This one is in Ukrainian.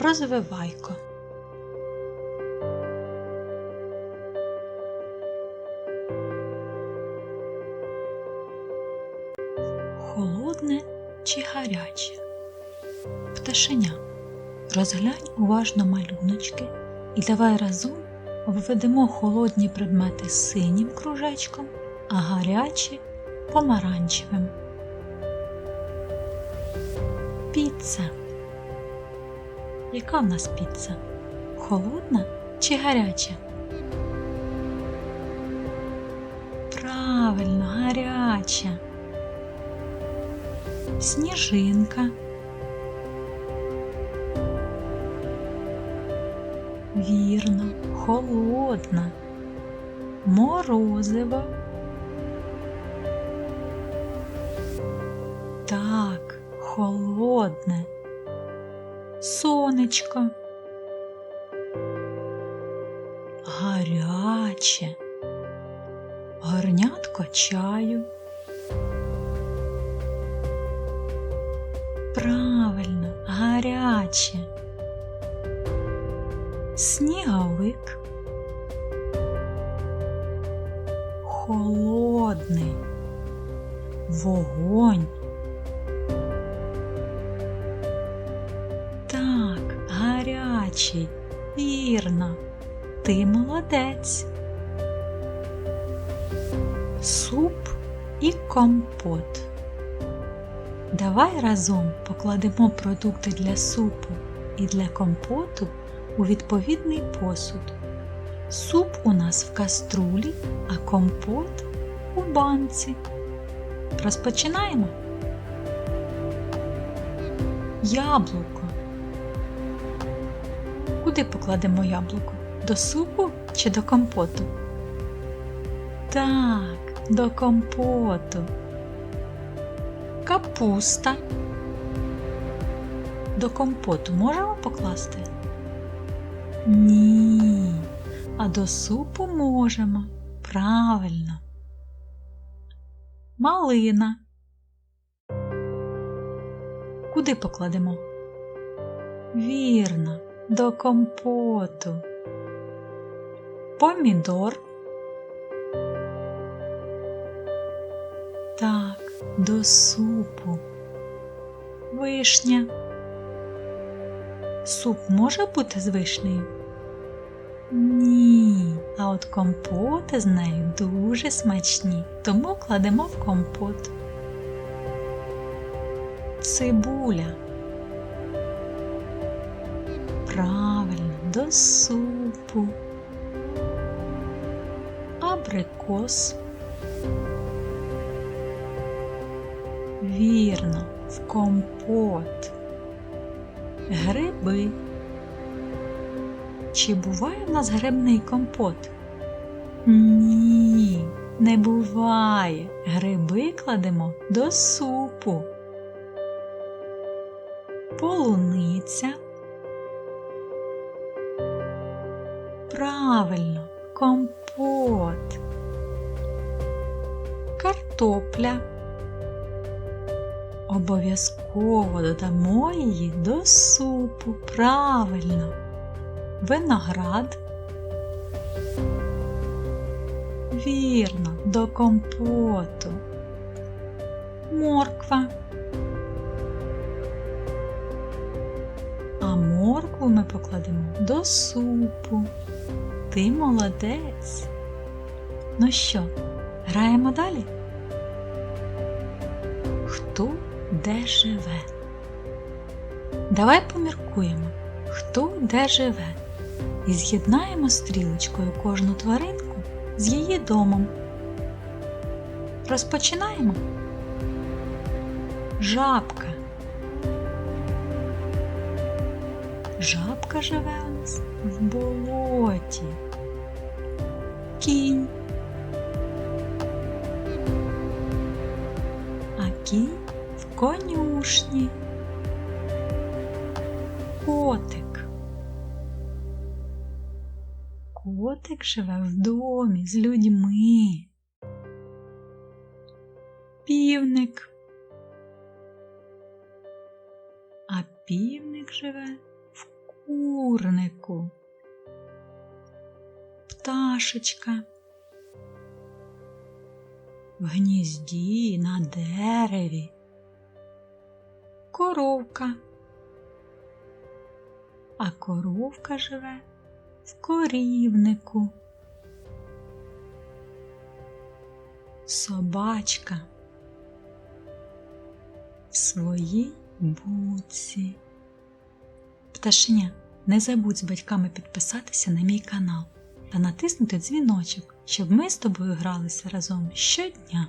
Розвивайко. Холодне чи гаряче? Пташеня. Розглянь уважно малюночки і давай разом введемо холодні предмети синім кружечком, а гарячі помаранчевим. Піца. Яка в нас піца? Холодна чи гаряча? Правильно, гаряча. Сніжинка. Вірно, холодна. Морозиво. Так, холодне. Сонечко. Гаряче. Горнятко чаю. Правильно, гаряче. Сніговик. Холодний. Вогонь. Гарячий. Вірно. Ти молодець. Суп і компот. Давай разом покладемо продукти для супу і для компоту у відповідний посуд. Суп у нас в каструлі, а компот у банці. Розпочинаємо. Яблуко. Куди покладемо яблуко? До супу чи до компоту? Так, до компоту. Капуста. До компоту можемо покласти? Ні, а до супу можемо. Правильно. Малина. Куди покладемо? Вірно, до компоту. Помідор. Так, до супу. Вишня. Суп може бути з вишнею? Ні, а от компоти з нею дуже смачні, тому кладемо в компот. Цибуля. Правильно, до супу. Абрикос. Вірно, в компот. Гриби. Чи буває в нас грибний компот? Ні, не буває. Гриби кладемо до супу. Полуниця. Правильно, компот. Картопля. Обов'язково додамо її до супу. Правильно. Виноград. Вірно, до компоту. Морква. А моркву ми покладемо до супу. Ти молодець. Ну що, граємо далі? Хто де живе? Давай поміркуємо, хто де живе, і з'єднаємо стрілочкою кожну тваринку з її домом. Розпочинаємо. Жабка. Жабка живе у нас в болоті. Кінь. А кінь в конюшні. Котик. Котик живе в домі з людьми. Півник. А півник живе курнику. Пташечка. В гнізді на дереві. Коровка. А коровка живе в корівнику. Собачка в своїй буці. Пташеня, не забудь з батьками підписатися на мій канал та натиснути дзвіночок, щоб ми з тобою гралися разом щодня.